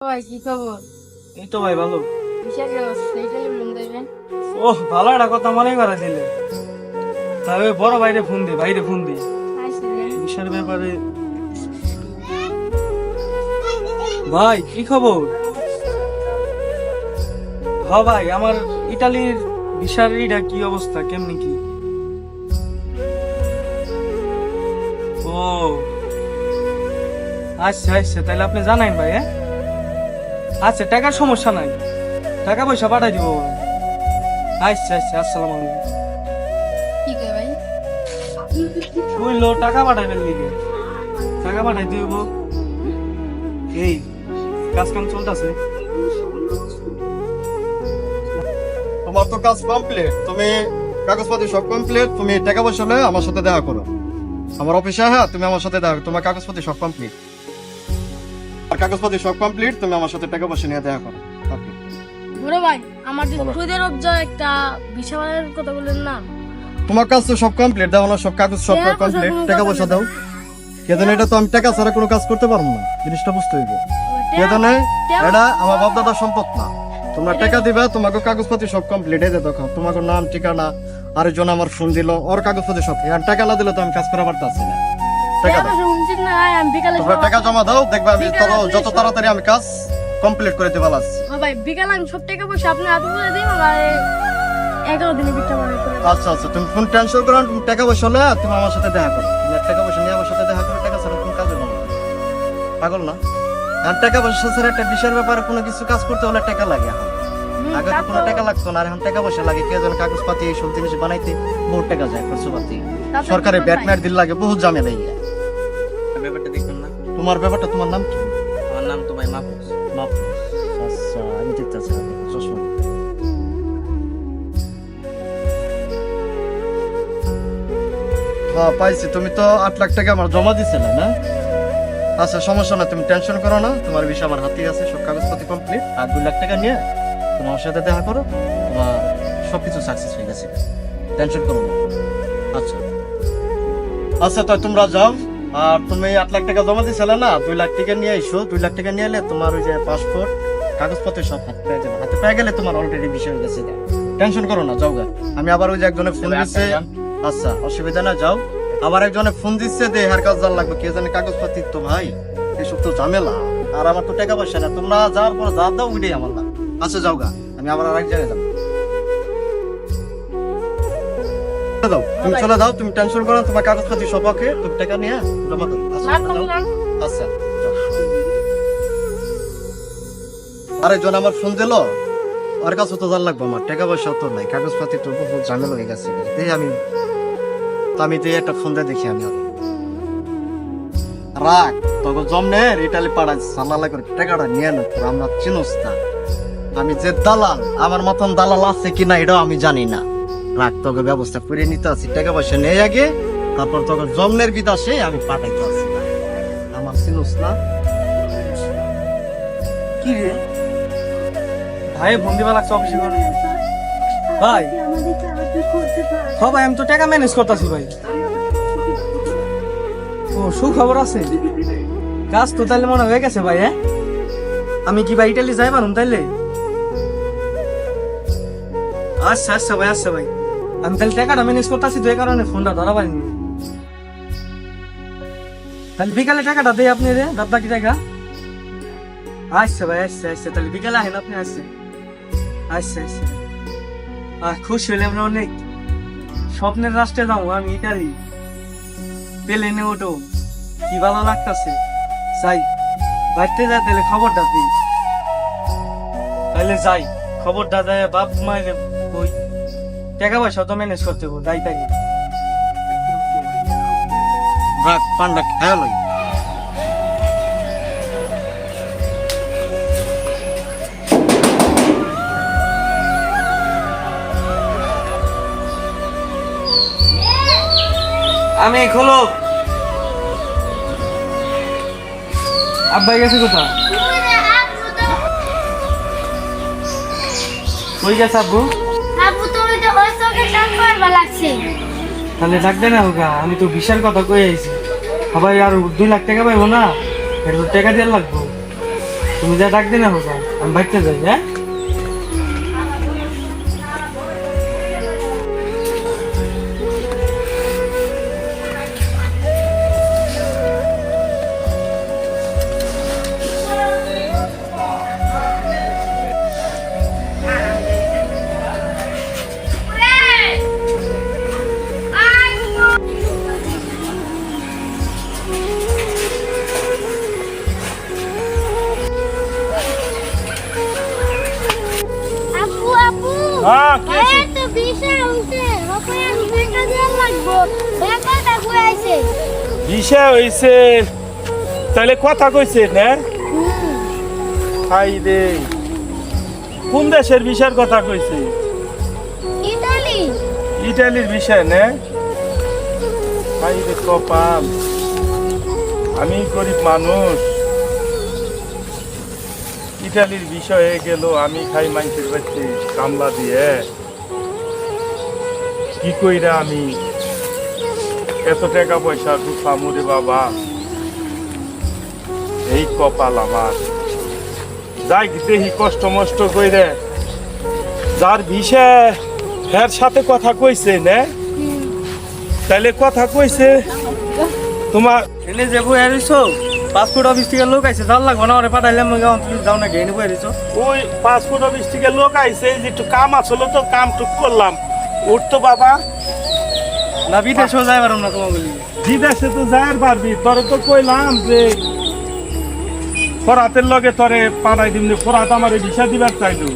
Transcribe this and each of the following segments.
ভাই কি খবর? এই তো ভাই ভালো। বিশাল দেবেন ওহ ভালো একটা কথা মনে করা দিলে। তবে বড় বাইরে ফোন দি বাইরে ফোন দি। বিষয়ের ব্যাপারে। ভাই কি খবর? হ ভাই আমার ইটালির ইটা কি অবস্থা? কেমনি কি? ও। আচ্ছা আচ্ছা তাহলে আপনি জানাইন ভাই হ্যাঁ? আচ্ছা টাকার সমস্যা নাই। টাকা পয়সা পাঠাই দিব আচ্ছা আচ্ছা আসসালাম আলাইকুম। কি কয় ভাই? বুঝলো টাকা পাঠাইবেন লিগে। টাকা পাঠাই দিব এই কাজ কাম চলতেছে। তোমার তো কাজ কমপ্লিট তুমি কাগজপাতি সব কমপ্লিট তুমি টাকা পয়সা হলে আমার সাথে দেখা করো। আমার অফিসে হ্যাঁ তুমি আমার সাথে দেখা। তোমার কাগজপাতি সব কমপ্লিট আর কাগজপাতি সব কমপ্লিট তুমি আমার সাথে টাকা পয়সা নিয়ে দেখা করো. বড় ভাই আমার যে। সুদের অব্জ একটা বিশালের কথা বললেন না? তোমার কাজ তো সব কমপ্লিট দাও না সব কাগজ সব কমপ্লিট টাকা পয়সা দাও। কেদন এটা তো আমি টাকা ছাড়া কোনো কাজ করতে পারব না জিনিসটা বুঝতে হইবে। কেদন এটা আমার বাপ দাদার সম্পদ না। তোমরা টাকা দিবা তোমাকে কাগজপাতি সব কমপ্লিট এই যে দেখো তোমাকে নাম ঠিকানা আরেকজন আমার ফোন দিল ওর কাগজপাতি সব আর টাকা না দিলে তো আমি কাজ করা পারতাছি না। টাকা দাও। উচিত না আমি বিকালে তোমরা টাকা জমা দাও দেখবে আমি বিকালে যত তাড়াতাড়ি আমি কাজ কমপ্লিট করে দিতে পারছি ও ভাই বিকালে আমি সব টাকা পয়সা আপনি হাতে তুলে দিন আমার এগারো দিনে বিকটা মানে করে। আচ্ছা আচ্ছা তুমি টেনশন করো তুমি টাকা পয়সা হলে তুমি আমার সাথে দেখা করো। টাকা পয়সা নিয়ে আমার সাথে দেখা করো টাকা ছাড়া কোনো কাজ পাগল না? আর টাকা পয়সা ছাড়া একটা বিশের ব্যাপারে কোনো কিছু কাজ করতে হলে টাকা লাগে এখন। আগে তো কোনো টাকা লাগতো না আর এখন টাকা পয়সা লাগে কে যেন কাগজপাতি এইসব জিনিস বানাইতে বহুত টাকা যায় খরচপাতি। তা তো ব্যাট ম্যাট দিল লাগে বহুত ইয়ে ব্যাপারটা দেখবেন না। তোমার ব্যাপারটা তোমার নাম কি? আমার নাম তো ভাই মাহফুজ। মাহফুজ। আচ্ছা আমি দেখতেছি চশমা হ্যাঁ পাইছি। তুমি তো আট লাখ টাকা আমার জমা দিছিলে না? আচ্ছা সমস্যা না তুমি টেনশন করো না। তোমার বিষয় আমার হাতেই আছে সব কাগজপাতি কমপ্লিট আর দুই লাখ টাকা নিয়ে তোমার সাথে দেখা করো তোমার সবকিছু সাকসেস হয়ে গেছে। টেনশন করো না। আচ্ছা। আচ্ছা তো তোমরা যাও। আর তুমি আট লাখ টাকা জমা দিছিলে না দুই লাখ টাকা নিয়ে এসো দুই লাখ টাকা নিয়ে এলে তোমার ওই যে পাসপোর্ট কাগজপত্র সব হাতে পেয়ে যাবে। হাতে পেয়ে গেলে তোমার অলরেডি বিষয় হয়ে গেছে। টেনশন করো না যাও গা। আমি আবার ওই যে একজনে ফোন দিচ্ছে। আচ্ছা অসুবিধা না যাও। আবার একজনে ফোন দিচ্ছে দে হার কাজ জান লাগবে কে জানে কাগজপাতি তো ভাই? এসব তো ঝামেলা। আর আমার তো টাকা পয়সা না তোমরা যাওয়ার পর যা দাও ওইটাই আমার না। আচ্ছা যাও গা। আমি আবার আরেক জায়গায় যাব। দাও তুমি চলে দাও তুমি টেনশন করো তোমার কাগজপাতি সব ওকে তুমি টাকা নিয়ে জমা দাও। আচ্ছা আচ্ছা যাও। আরেকজন আমার ফোন দিল। ওর কাছে তো জান লাগবে আমার টাকা পয়সা তো নাই কাগজপাতি তো বহুত ঝামেলা হয়ে গেছে। এই আমি তো আমি তো একটা ফোন দিয়ে দেখি আমি। রাখ তখন জমনে ইটালি পাড়ায় সাল্লাহ করে টাকাটা নিয়ে নে আমরা চিনোস না। আমি যে দালাল আমার মতন দালাল আছে কিনা এটাও আমি জানি না। রাখ তোকে ব্যবস্থা করে নিতে আছি টাকা পয়সা নেই আগে তারপর তখন জমনের বিদাসে আমি পাঠাইতে আসি। আমার চিনোস না। কি রে? ভাই ফোন দিবা লাগছে অফিসে করে ভাই। হ ভাই আমি তো টাকা ম্যানেজ করতেছি ভাই। ও সুখবর আছে? কাজ তো তাহলে মনে হয়ে গেছে ভাই হ্যাঁ? আমি কি ভাই ইটালি যাই পারুম তাইলে? আচ্ছা আচ্ছা ভাই আচ্ছা ভাই। আমি তাহলে টাকাটা ম্যানেজ করতেছি, তো এই কারণে ফোনটা ধরা পারিনি তাহলে বিকালে টাকাটা দেই আপনি রে দাদা কি টাকা। আচ্ছা ভাই আচ্ছা আচ্ছা তাহলে বিকালে আসেন, আপনি আসছেন। আচ্ছা আচ্ছা আহ খুশি হলাম না অনেক। স্বপ্নের রাষ্ট্রে যাব, আমি ইটালি প্লেনে ওঠো কি ভালো লাগতেছে। যাই। বাড়িতে যাই তাহলে খবরটা দিই। তাহলে যাই। খবরটা দেয় বাপ মায়ের ওই টাকা পয়সা তো ম্যানেজ করতে হবে তাই রাখ পান্ডা খেয়াল হই আমি খোলো। আব্বাই গেছে কোথা কই গেছে আব্বু? তাহলে ডাকবে না হোকা আমি তো বিশাল কথা কয়ে আইছি। সবাই আর দুই লাখ টাকা পাইবো না এটা টাকা দিয়ে লাগবো। তুমি যা ডাক না হোকা আমি বাইকতে যাই হ্যাঁ? বিষয় হইছে তাহলে কথা কইছে না? হাই রে কোন দেশের বিষয়ের কথা কইছে? ইতালি। ইটালির বিষয় না? হাই রে কপাল। আমি গরিব মানুষ। ইটালির বিষয়ে গেল আমি খাই মানুষের বাড়িতে কামলা দিয়ে। কি কইরা আমি? এত টাকা পয়সা ঢুকামু রে বাবা। এই কপাল আমার। যাই দেখি কষ্ট মষ্ট কইরে। যার ভিসা এর সাথে কথা কইছে না? তাইলে কথা কইছে তোমার এনে যে বই পাসপোর্ট অফিস থেকে লোক আইছে জাল লাগবো না ওরে পাঠাইলাম তুমি যাও না গেয়ে বই ওই পাসপোর্ট অফিস থেকে লোক আইছে যে একটু কাম আসলো তো কাম টুক করলাম উঠতো বাবা না বিদেশেও যাই পারো না তোমার বলি বিদেশে তো যাইর পারবি তোরে তো কইলাম যে ফরাতের লগে তোরে পাঠাই দিমনি ফরাত আমার ভিসা দিবার চাইলো।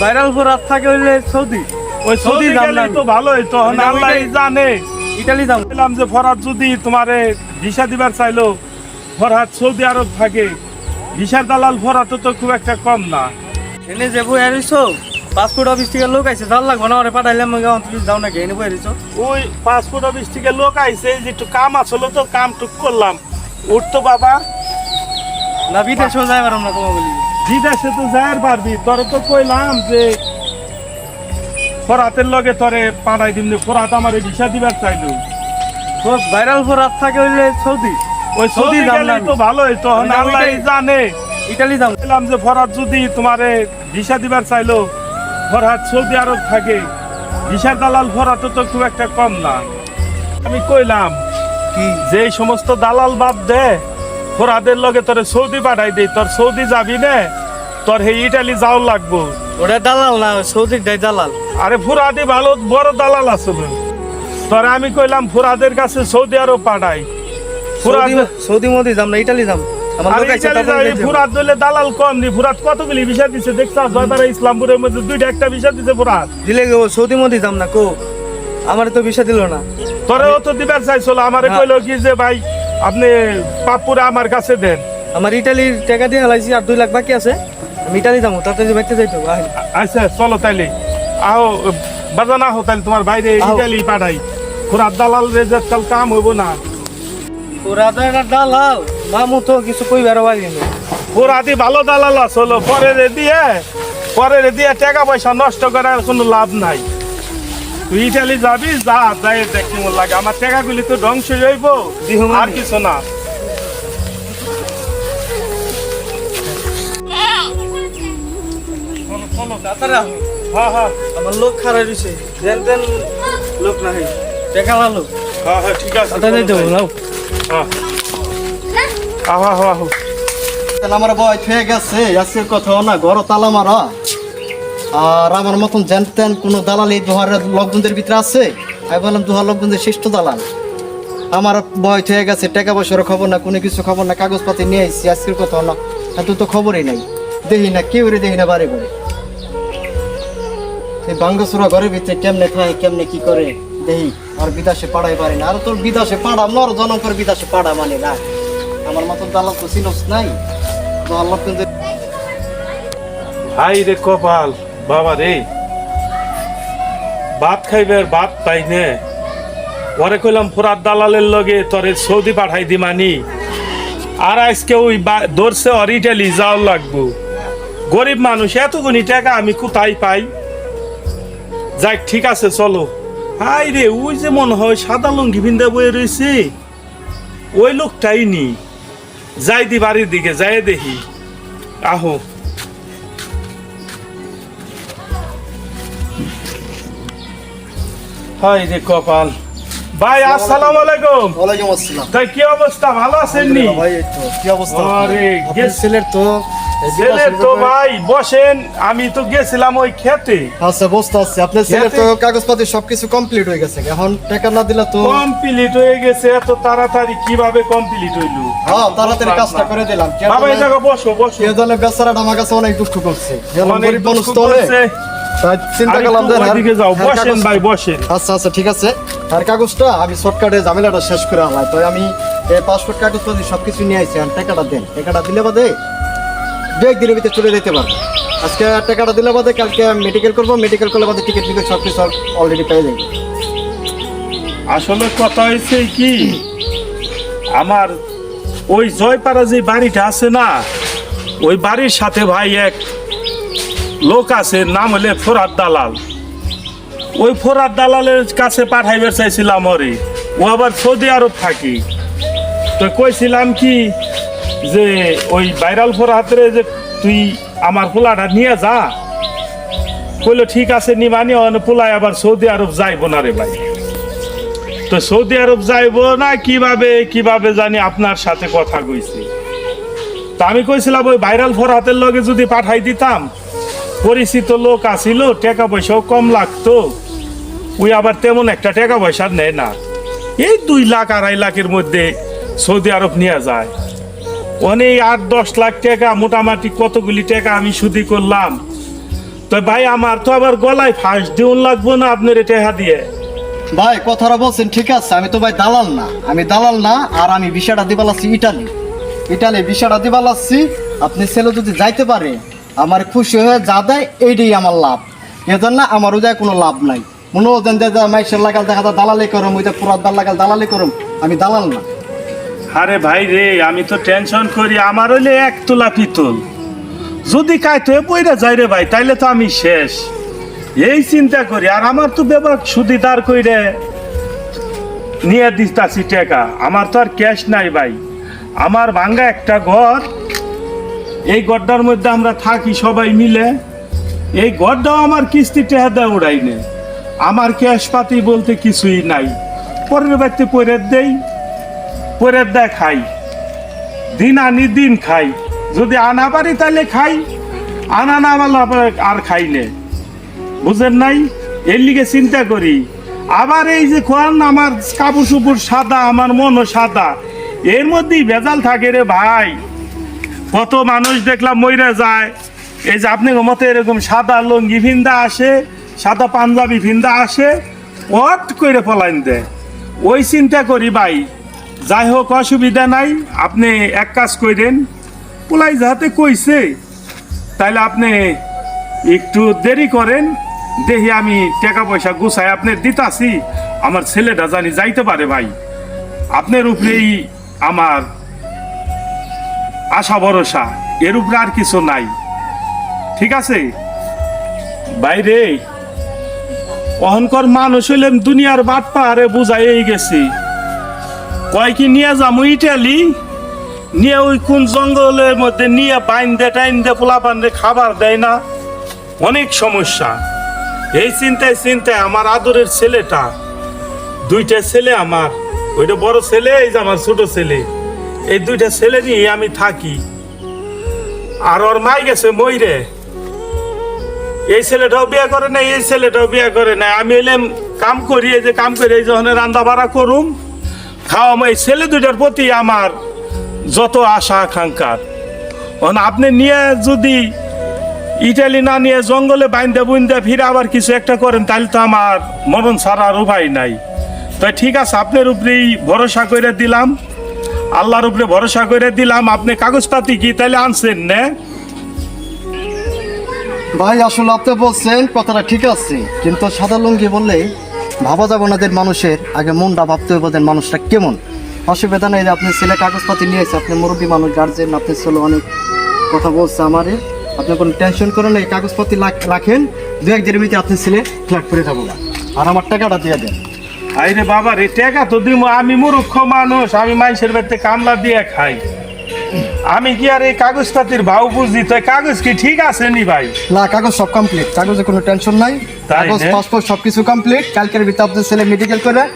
ভাইরাল ফোরাত থাকে হইলে সৌদি। ওই সৌদি সৌদি গেলে তো ভালোই তো আল্লাহ জানে। ইটালি যাম। বললাম যে ফরাত যদি তোমারে ভিসা দিবার চাইলো ফরহাদ সৌদি আরব থাকে ভিসার দালাল ফরাত তো খুব একটা কম না। এনে যে বই আরিছো পাসপোর্ট অফিস থেকে লোক আইছে জাল লাগবো না ওরে পাঠাইলাম তুমি যাও না গেয়ে বই আরিছো ওই পাসপোর্ট অফিস থেকে লোক আইছে যে একটু কাম আসলো তো কাম টুক করলাম। উঠতো বাবা না বিদেশেও যাই পারো না তোমার বলি। বিদেশে তো যাইর পারবি তোরে তো কইলাম যে ফরাতের লগে তোরে পাঠাই দিমনি ফরাত আমার এই ভিসা দিবার চাইলো। ভাইরাল ফোরাত থাকে হইলে সৌদি। ওই সৌদি যাম না তো ভালোই তো আমি আল্লাহ জানে। ইটালি যাম বললাম যে ফরাত যদি তোমারে ভিসা দিবার চাইলো ফরহাদ সৌদি আরব থাকে। ভিসার দালাল ফরাত তো খুব একটা কম না। আমি কইলাম কি? যে সমস্ত দালাল বাদ দে ফরাদের লগে তোরে সৌদি পাঠাই দে তোর সৌদি যাবি না তোর হে ইটালি যাও লাগবো। ওটা দালাল না ডাই দালাল। আরে ফুরাদি ভালো বড় দালাল আছে তোরে আমি কইলাম ফুরাদের কাছে সৌদি আরব পাঠাই। ফুরাদ সৌদি- সৌদি মধ্যে যাম না ইটালি যাম। ফুরাত দিলে দালাল কম নি ফুরাত কতগুলি ভিসা দিছে? ইসলামপুরের মধ্যে দুইটা একটা ভিসা দিছে ফুরাত দিলে সৌদি যাম না কো। আমার তো বিষয় দিল না। তোরেও তো দিবার চাইছিল আমারে না। কইলো কি যে ভাই আপনি পাপুরা আমার কাছে দেন। আমার ইটালির টাকা দিয়ে হালাইছি আর দুই লাখ বাকি আছে। আমি ইটালি যাব তাতে যে বাইতে যাইতো আচ্ছা চলো তাইলে। আহো বাজানা হো তাইলে তোমার বাইরে। ইটালি পাঠাই। ফুরাত দালাল রেজাত কাল কাম হইব না। ওরা তো একটা দালাল মামু তো কিছু কই বেরো পারি না। ফুরাতি ভালো দালাল আসলো পরে রে দিয়ে পরে রে দিয়ে টাকা পয়সা নষ্ট করার কোনো লাভ নাই। তুই ইটালি যাবি যা যাই দেখি মন লাগে। আমার টাকাগুলি তো ধ্বংস হইব মানে। আর কিছু না। চলো, চলো। হ্যাঁ হ্যাঁ আমার লোক খারাপ হইছে দেন দেন লোক না ভালো। হ্যাঁ হ্যাঁ ঠিক আছে আহো। আহো আহো আমার বয় হয়ে গেছে, আজকের কথা না ঘর তালা মারা। আর আমার মতন জেন তেন কোনো দালাল এই দুহারের লকবন্ধের ভিতরে আছে? আমি বললাম, দুহার লকবন্ধের শ্রেষ্ঠ দালাল। আমার বয় হয়ে গেছে, টাকা পয়সার খবর না, কোনো কিছু খবর না, কাগজপাতি নিয়ে আইসি আজকের কথা না। এত তো খবরই নাই। দেখি না, কেউ রে দেখি না বাড়ি বাড়ি এই বাঙ্গসুরা ঘরের ভিতরে কেমনে থাকে, কেমনে কি করে? দেখি আর বিদেশে পাড়াই পারি না। আর তোর বিদেশে পাড়া নর জনম করে বিদেশে পাড়া মানে না। আমার মতন দালাল তো চিনস নাই। দুহার লকবন্ধের হাই রে কপাল, বাবা রে। ভাত খাইবে আর ভাত পাই নে। পরে কইলাম, ফুরাত দালালের লগে তোরে সৌদি পাঠাই দি মানি। আর আজকে ওই বা- ধরছে অরিটালি যাও লাগবো। গরিব মানুষ, এতগুনি টাকা আমি কোথায় পাই? যাক, ঠিক আছে, চলো। হাই রে, ওই যে মনে হয় সাদা লুঙ্গি ভিন্দা বয়ে রয়েছে। ওই লোকটাই নি। যাই দি বাড়ির দিকে, যাই দেখি। আহো। হাই রে কপাল। ভাই আসসালামু আলাইকুম। ওয়ালাইকুম আসসালাম। তাই কি অবস্থা? ভালো আছেন নি? ভাই তো কি অবস্থা? আরে, আপনার গেছ- ছেলের তো তো ভাই বসেন আমি তো গেছিলাম ওই খেতে। আচ্ছা পারছি আপনার ছেলের তো কাগজপাতি সবকিছু কমপ্লিট হয়ে গেছে। এখন টাকা না দিলে তো কমপ্লিট হয়ে গেছে এত তাড়াতাড়ি কীভাবে কমপ্লিট হইল? হ্যাঁ তাড়াতাড়ি কাজটা করে দিলাম। বাবা এই জায়গা বসো বসো। কে জানে বেচারাটা আমার কাছে অনেক দুঃখ করছে। অনেক দুঃখ করছে। চিন্তা করলাম যে বসেন ভাই বসেন। আচ্ছা আচ্ছা ঠিক আছে। আর কাগজটা আমি শর্টকাটে ঝামেলাটা শেষ করে আনলাম। তো আমি পাসপোর্ট কাগজ পাতি সব কিছু নিয়ে আসছি আর টাকাটা দেন। টাকাটা দিলে বাদে দু ভিতরে চলে যেতে পারব। আজকে টাকাটা দিলে বাদে কালকে মেডিকেল করব মেডিকেল করলে বাদে টিকিট টিকিট সব কিছু অলরেডি পেয়ে যাবে। আসলে কথা হয়েছে কি আমার ওই জয়পাড়া যে বাড়িটা আছে না ওই বাড়ির সাথে ভাই এক লোক আছে, নাম হলে ফোরাত দালাল। ওই ফোরাত দালালের কাছে পাঠাইবার চাইছিলাম ওরে। ও আবার সৌদি আরব থাকি। তো কইছিলাম কি যে, ওই ভাইরাল ফোরাতের যে তুই আমার পোলাটা নিয়ে যা। কইলো, ঠিক আছে নিবানি পোলায় আবার সৌদি আরব যাইব না রে ভাই। তো সৌদি আরব যাইব না, কীভাবে কীভাবে জানি আপনার সাথে কথা কইছি। তা আমি কইছিলাম, ওই ভাইরাল ফোর হাতের লগে যদি পাঠাই দিতাম পরিচিত লোক আসিল, টাকা পয়সাও কম লাগতো। ওই আবার তেমন একটা টাকা পয়সা নেয় না। এই দুই লাখ, আড়াই লাখের মধ্যে সৌদি আরব নিয়ে যায়। অনেক আট, দশ লাখ টাকা, মোটামুটি কতগুলি টাকা আমি সুদি করলাম। তো ভাই, আমার তো আবার গলায় ফাঁস দিউন লাগবো না আপনার টাকা দিয়ে। ভাই, কথাটা বলছেন, ঠিক আছে, আমি তো ভাই দালাল না। আমি দালাল না, আর আমি ভিসাটা দিবা লাগছি ইটালি। ইটালি ভিসাটা দিবা লাগছি আপনি ছেলে যদি যাইতে পারে আমার খুশি হয়ে যা দেয়, এইটাই আমার লাভ। এজন্য আমার ওদের কোনো লাভ নাই। মনে হতেন যে মাইসের লাগাল দেখা যায়, দালালি করম ওইটা পুরাত দাল লাগাল, দালালি করম, আমি দালাল না। আরে ভাই রে, আমি তো টেনশন করি, আমার হইলে এক তোলা পিতল। যদি কাইতে পইরা যাই রে ভাই, তাইলে তো আমি শেষ। এই চিন্তা করি, আর আমার তো বেবার সুদি দাঁড় কইরে নিয়ে দিতাছি টাকা। আমার তো আর ক্যাশ নাই ভাই। আমার ভাঙ্গা একটা ঘর এই গড্ডার মধ্যে আমরা থাকি সবাই মিলে। এই ঘরটাও আমার কিস্তি টেহা দেয় উড়াই নে। আমার ক্যাশপাতি বলতে কিছুই নাই। পরের বাড়িতে পরে দেই, পরের দেয় খাই। দিন আনি দিন খাই। যদি আনা পারি তাহলে খাই, আনা না আবার আর খাই নে। বুঝেন নাই? এর লিগে চিন্তা করি। আবার এই যে খোয়ান, আমার কাপড় চুপুর সাদা, আমার মনও সাদা। এর মধ্যেই ভেজাল থাকে রে ভাই। কত মানুষ দেখলাম মইরা যায়। এই যে আপনি মতো এরকম সাদা লঙ্গি ভিন্দা আসে, সাদা পাঞ্জাবি ভিন্দা আসে অট করে পলাইন দেয়। ওই চিন্তা করি ভাই, যাই হোক, অসুবিধা নাই, আপনি এক কাজ করেন পোলাই যাতে কইছে, তাইলে আপনি একটু দেরি করেন দেখি আমি টাকা পয়সা গুছাই আপনার দিতাছি, আমার ছেলেটা জানি যাইতে পারে ভাই। আপনার উপরেই আমার আশা, ভরসা, এর উপরে আর কিছু নাই। ঠিক আছে? বাইরে অহংকর মানুষ হইলেন দুনিয়ার বাট পাহাড়ে বুঝাই গেছি। কয় কি নিয়ে যাব ইটালি? নিয়ে ওই কোন জঙ্গলের মধ্যে নিয়ে বাইন দে টাইন দে পোলা দে খাবার দেয় না? অনেক সমস্যা। এই চিন্তায় চিন্তায় আমার আদরের ছেলেটা, দুইটা ছেলে আমার, ওইটা বড় ছেলে, এই যে আমার ছোট ছেলে। এই দুইটা ছেলে নিয়ে আমি থাকি। আর ওর মাই গেছে মইরে। এই ছেলেটাও বিয়ে করে না এই ছেলেটাও বিয়ে করে না আমি এলাম কাম করি, এই যে কাম করি, এই যখন রান্না বাড়া করুম। খাওয়া এই ছেলে দুইটার প্রতি আমার যত আশা আকাঙ্ক্ষার এখন আপনি নিয়ে যদি ইটালি না নিয়ে জঙ্গলে বাইন্দা বুন্দা ফিরে আবার কিছু একটা করেন তাহলে তো আমার মরণ ছাড়া আর উপায় নাই। তাই ঠিক আছে, আপনার উপরেই ভরসা করে দিলাম। আল্লাহর উপরে ভরসা করে দিলাম, আপনি কাগজপাতি কি তাহলে আনছেন, না। ভাই, আসলে আপনি বলছেন, কথাটা ঠিক আছে, কিন্তু সাদা লুঙ্গি বললে ভাবা যাবে না যে মানুষের, আগে মনটা ভাবতে হবে যে মানুষটা কেমন। অসুবিধা নেই যে আপনার ছেলে কাগজপাতি নিয়ে এসে আপনি মুরব্বী মানুষ গার্জেন আপনার ছেলে অনেক কথা বলছে আমারে। আপনি কোনো টেনশন করেন এই কাগজপাতি রাখেন দু এক দিনের ভিতরে আপনি ছেলে ফ্ল্যাট করে থাকব আর আমার টাকাটা দিয়ে দেন। আইরে বাবা রে টাকা তো দিব আমি মূর্খ মানুষ আমি মানুষের বাড়িতে কামলা দিয়ে খাই। আমি কি আর এই কাগজপাতির ভাও বুঝি? তো কাগজ কি ঠিক আছে নি ভাই? না কাগজ সব কমপ্লিট কাগজে কোনো টেনশন নাই। কাগজ? পাসপোর্ট সবকিছু কমপ্লিট কালকের ভিতরে আপনার ছেলে মেডিকেল করে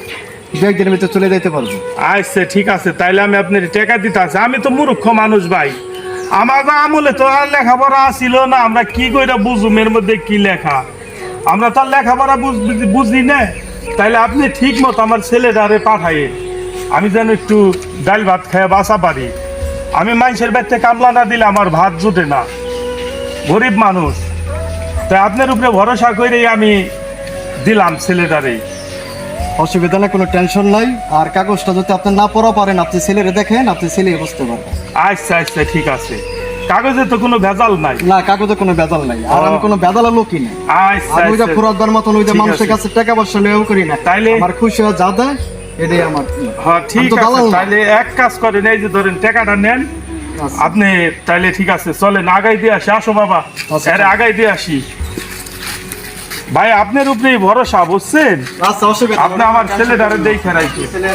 দু একদিনের ভিতরে চলে যেতে পারব। আচ্ছা ঠিক আছে তাইলে আমি আপনার টাকা দিতে আছি। আমি তো মূর্খ মানুষ ভাই। আমার আমলে তো আর লেখাপড়া ছিল না আমরা কি কইরা বুঝুম? এর মধ্যে কি লেখা? আমরা তো আর লেখাপড়া বুঝ- বুঝি না। তাইলে আপনি ঠিক মতো আমার ছেলেটারে পাঠাইয়ে আমি যেন একটু ডাল ভাত খেয়ে বাঁচা পারি। আমি মানুষের বাড়িতে কামলা না দিলে আমার ভাত জুটে না। গরিব মানুষ। তাই আপনার উপরে ভরসা করেই আমি দিলাম ছেলেটারে। অসুবিধা নেই কোনো টেনশন নাই আর কাগজটা যদি আপনি না পড়া পারেন আপনি ছেলেরে দেখেন আপনি ছেলে বুঝতে পারবেন। আচ্ছা আচ্ছা ঠিক আছে। কাগজে তো কোনো ভেজাল নাই। না কাগজে কোনো ভেজাল নাই। আর আমি কোনো বেদালা লোকই না। আচ্ছা আমি ওইটা আচ্ছা। ফুরাতবার মতন ওই যে মানুষের কাছে টাকা পয়সা লেও করি না। তাইলে- আমার খুশি হয়ে যা দেয় এটাই আমার। হ্যাঁ ঠিক আছে। তাহলে এক কাজ করেন এই যে ধরেন টাকাটা নেন। আচ্ছা। আপনি তাইলে ঠিক আছে চলেন আগাই দিয়ে আসি। আসো বাবা আচ্ছা, আরে আগাই দিয়ে আসি। ভাই আপনার উপরেই ভরসা বুঝছেন? আচ্ছা অসুবিধা আপনি আমার ছেলেটারে দেখে রাখি। ছেলে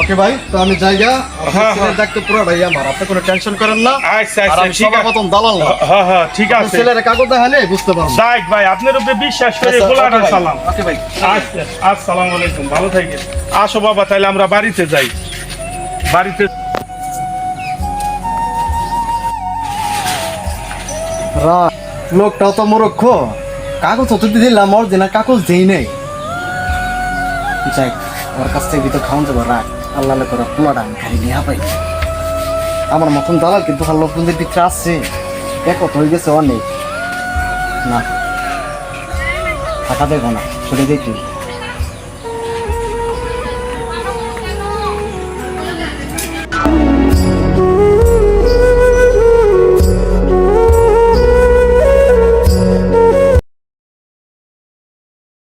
ওকে ভাই তো আমি জায়গা। ডাক্তার পুরোটাই আমার। আপনি কোনো টেনশন করেন না। আচ্ছা আচ্ছা ঠিক আছে। মতন দালাল না। হ্যাঁ হ্যাঁ ঠিক আছে। ছেলের কাগজ দেখালে বুঝতে পারব। যাক ভাই আপনার উপরে বিশ্বাস করে আচ্ছা, গোলাটা সালাম। ওকে ভাই আচ্ছা আসসালামু আলাইকুম ভালো থাকেন। আসো বাবা তাহলে আমরা বাড়িতে যাই। বাড়িতে রা লোকটাও তো মূর্খ। কাগজ অত দিলাম অরিজিনাল কাগজ দেই নেই। যাই ওর কাছ থেকে ভিতর খাওয়ান যাব রাখ। আল্লাহ করে পোলাটা আমি খাই নিয়ে পাই। আমার মতন দালাল কিন্তু ভালো লোকজনদের ভিতরে আসছে একত কত হয়ে গেছে অনেক। না। থাকা দেখো না। সরে দেখি